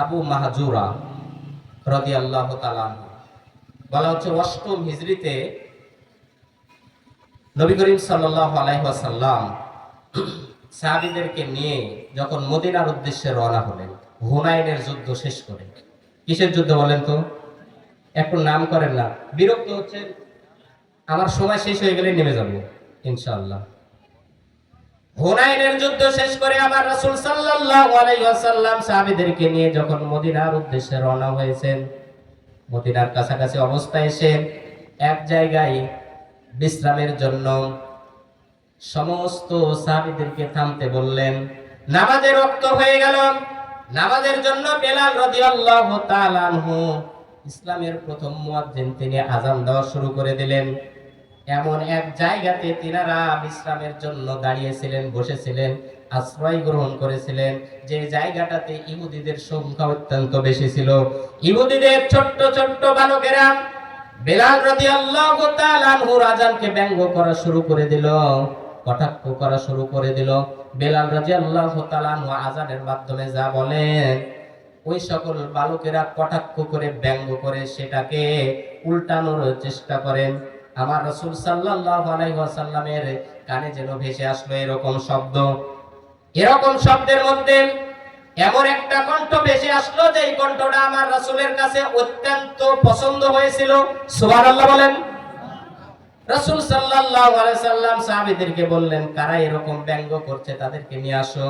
আবু মাহাজুরা রদি আল্লাহ বলা হচ্ছে, অষ্টম হিজড়িতে নবী করিম সাল্লাহ আলাইসাল্লাম সাহাবিদেরকে নিয়ে যখন মদিনার উদ্দেশ্যে রওনা হলেন, হুনাইনের যুদ্ধ শেষ করে। কিসের যুদ্ধ বলেন তো? একটু নাম করেন না। বিরক্ত হচ্ছেন। আমার সময় শেষ হয়ে গেলে নেমে যাব, ইনশাআল্লাহ। হুনাইনের যুদ্ধ শেষ করে আমার রাসূল সাল্লাল্লাহু আলাইহি ওয়াসাল্লাম সাহাবীদেরকে নিয়ে যখন মদিনার উদ্দেশ্যে রওনা হয়েছেন, মদিনার কাছাকাছি অবস্থায় এসে এক জায়গায় বিশ্রামের জন্য সমস্ত সাহাবীদেরকে থামতে বললেন নামাজের রক্ত হয়ে গেল। নামাজের জন্য বেলাল রাদিয়াল্লাহু তাআলা ইসলামের প্রথম মুয়াজ্জিন, তিনি আজান দেওয়া শুরু করে দিলেন। এমন এক জায়গাতে তিনারা বিশ্রামের জন্য দাঁড়িয়েছিলেন, বসেছিলেন, আশ্রয় গ্রহণ করেছিলেন। যে জায়গাটাতে ইহুদিদের সংখ্যা অত্যন্ত বেশি ছিল। ইহুদিদের ছোট্ট ছোট্ট বালকেরা বেলাল তাআলা আনহুর আজানকে ব্যঙ্গ করা শুরু করে দিল, কটাক্ষ করা শুরু করে দিল। বেলাল তাআলা আনহু আজানের মাধ্যমে যা বলেন ওই সকল বালকেরা কটাক্ষ করে ব্যঙ্গ করে সেটাকে উল্টানোর চেষ্টা করেন। আমার রসুল সাল্লাল্লাহু আলাইহি ওয়াসাল্লামের কানে যেন ভেসে আসলো এরকম শব্দ। এরকম শব্দের মধ্যে এমন একটা কণ্ঠ ভেসে আসলো যে কণ্ঠটা আমার রসুলের কাছে অত্যন্ত পছন্দ হয়েছিল। সুবহানাল্লাহ বলেন। রসুল আলাইহি সাল্লাম সাহাবীদেরকে বললেন, কারা এরকম ব্যঙ্গ করছে তাদেরকে নিয়ে আসো।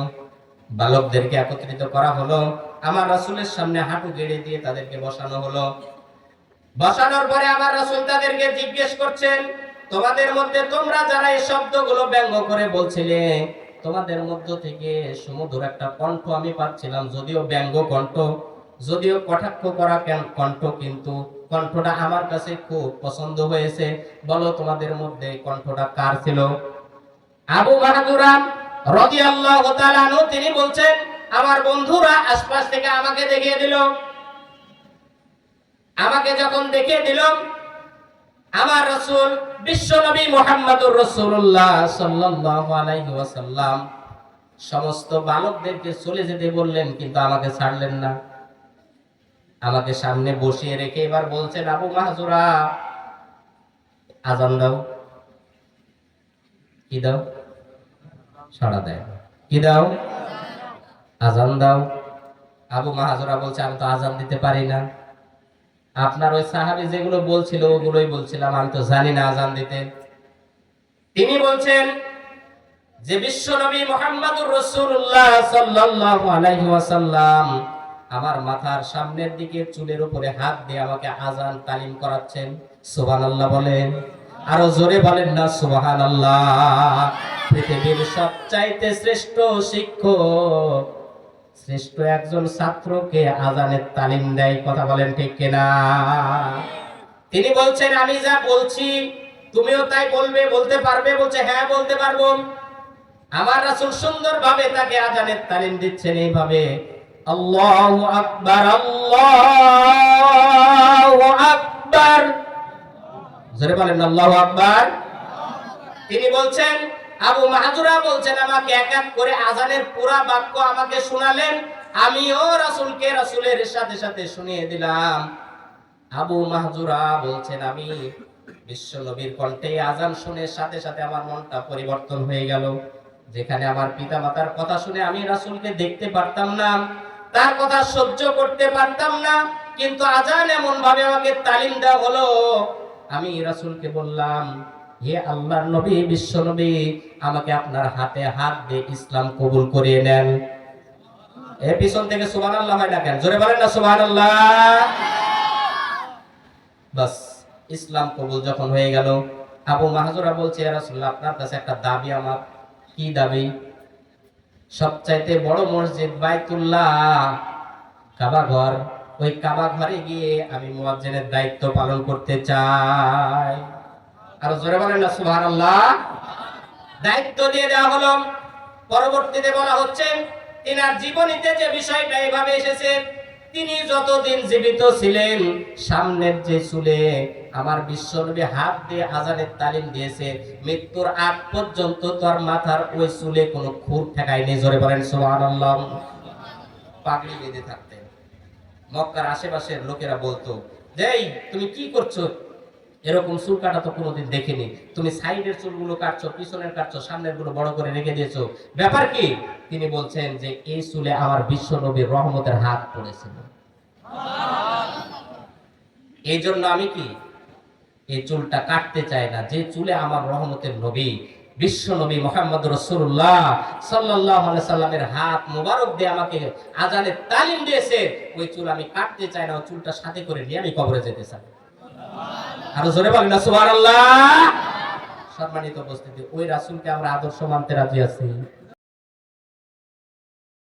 বালকদেরকে একত্রিত করা হলো। আমার রাসূলের সামনে হাঁটু গেড়ে দিয়ে তাদেরকে বসানো হলো। বসানোর পরে আমার রাসূল তাদেরকে জিজ্ঞেস করছেন, তোমাদের মধ্যে তোমরা যারা এই শব্দগুলো ব্যঙ্গ করে বলছিলে, তোমাদের মধ্য থেকে সুমধুর একটা কণ্ঠ আমি পাচ্ছিলাম, যদিও ব্যঙ্গ কণ্ঠ, যদিও কটাক্ষ করা কণ্ঠ, কিন্তু কণ্ঠটা আমার কাছে খুব পছন্দ হয়েছে। বলো তোমাদের মধ্যে কণ্ঠটা কার ছিল? আবু রাদিয়াল্লাহু তাআলা আনহু, তিনি বলছেন, আমার বন্ধুরা আশপাশ থেকে আমাকে দেখিয়ে দিল আমাকে যখন দেখিয়ে দিল, আমার রাসূল বিশ্বনবী মুহাম্মদুর আলাইহি সমস্ত বালকদেরকে চলে যেতে বললেন, কিন্তু আমাকে ছাড়লেন না। আমাকে সামনে বসিয়ে রেখে এবার বলছেন, আবু মাহজুরা, আজান দাও। কি দাও? সাড়া দেয়। কি দাও? আজান দাও। আবু মাহাজরা বলছে, আমি তো আজান দিতে পারি না। আপনার ওই সাহাবি যেগুলো বলছিল, ওগুলোই বলছিলাম, আমি তো জানি না আজান দিতে। তিনি বলছেন যে বিশ্ব নবী মোহাম্মদুর রসুল্লাহ সাল্লাল্লাহু আলাইহি ওয়াসাল্লাম আমার মাথার সামনের দিকে চুলের উপরে হাত দিয়ে আমাকে আজান তালিম করাচ্ছেন। সুবহানাল্লাহ বলেন। আরও জোরে বলেন না, সুবহানাল্লাহ। পৃথিবীর সবচাইতে শ্রেষ্ঠ শিক্ষক শ্রেষ্ঠ একজন ছাত্রকে আজানের তালিম দেয়, কথা বলেন ঠিক কিনা? তিনি বলছেন, আমি যা বলছি, তুমিও তাই বলবে, বলতে পারবে? বলছে হ্যাঁ বলতে পারব। আমার রাসূল সুন্দরভাবে তাকে আজানের তালিম দিচ্ছেন এইভাবে, আল্লাহু আকবার আল্লাহু আকবার। জোরে বলেন, আল্লাহু আকবার। তিনি বলছেন আবু মাহাজুরা বলছেন, আমাকে এক এক করে আজানের পুরা বাক্য আমাকে শোনালেন। আমিও রাসূলকে রাসূলের সাথে সাথে শুনিয়ে দিলাম। আবু মাহজুরা বলছেন, আমি বিশ্ব নবীর কণ্ঠে আজান শুনে সাথে সাথে আমার মনটা পরিবর্তন হয়ে গেল। যেখানে আমার পিতা মাতার কথা শুনে আমি রাসূলকে দেখতে পারতাম না, তার কথা সহ্য করতে পারতাম না, কিন্তু আজান এমন ভাবে আমাকে তালিম দেওয়া হলো। আমি রাসূলকে বললাম হে আল্লাহর নবী, বিশ্ব নবী, আমাকে আপনার হাতে হাত দিয়ে ইসলাম কবুল করিয়ে নেন। এ পিছন থেকে সুবহানাল্লাহ হয় না কেন? জোরে বলেন না সুবহানাল্লাহ। বাস, ইসলাম কবুল যখন হয়ে গেল, আবু মাহাজুরা বলছে "ইয়া রাসূলুল্লাহ, আপনার কাছে একটা দাবি আমার। কি দাবি? সবচাইতে বড় মসজিদ বাইতুল্লাহ, কাবা ঘর। ওই কাবা ঘরে গিয়ে আমি মুয়াজ্জিনের দায়িত্ব পালন করতে চাই। আর জোরে বলেন না, সুবহানাল্লাহ। দায়িত্ব দিয়ে দেওয়া হলো। পরবর্তীতে বলা হচ্ছে, তিনার জীবনীতে যে বিষয়টা এভাবে এসেছে, তিনি যতদিন জীবিত ছিলেন, সামনের যে চুলে আমার বিশ্বনবী হাত দিয়ে আজানের তালিম দিয়েছে, মৃত্যুর আগ পর্যন্ত তার মাথার ওই চুলে কোনো খুর ঠেকায়নি জোরে বলেন সুবহানাল্লাহ। পাগড়ি বেঁধে থাকতেন। মক্কার আশেপাশের লোকেরা বলতো যে তুমি কি করছ? এরকম চুল কাটা তো কোনোদিন দেখিনি। তুমি সাইডের চুলগুলো কাটছো, পিছনের কাটছো সামনেরগুলো বড় করে রেখে দিয়েছ। ব্যাপার কি? তিনি বলছেন যে, এই চুলে আমার বিশ্ব নবীর রহমতের হাত পড়েছিল। এই জন্য আমি কি? এই চুলটা কাটতে চাই না। যে চুলে আমার রহমতের নবী, বিশ্ব নবী মোহাম্মদ রসুল্লাহ সাল্লাহ সাল্লামের হাত মুবারক দিয়ে আমাকে আজানে তালিম দিয়েছে, ওই চুল আমি কাটতে চাই না ওই চুলটা সাথে করে নিয়ে আমি কবরে যেতে চাই। আরও জোরে বলেন না সুবহানাল্লাহ। সম্মানিত উপস্থিতি ওই রাসূলকে আমরা আদর্শ মানতে রাজি আছি।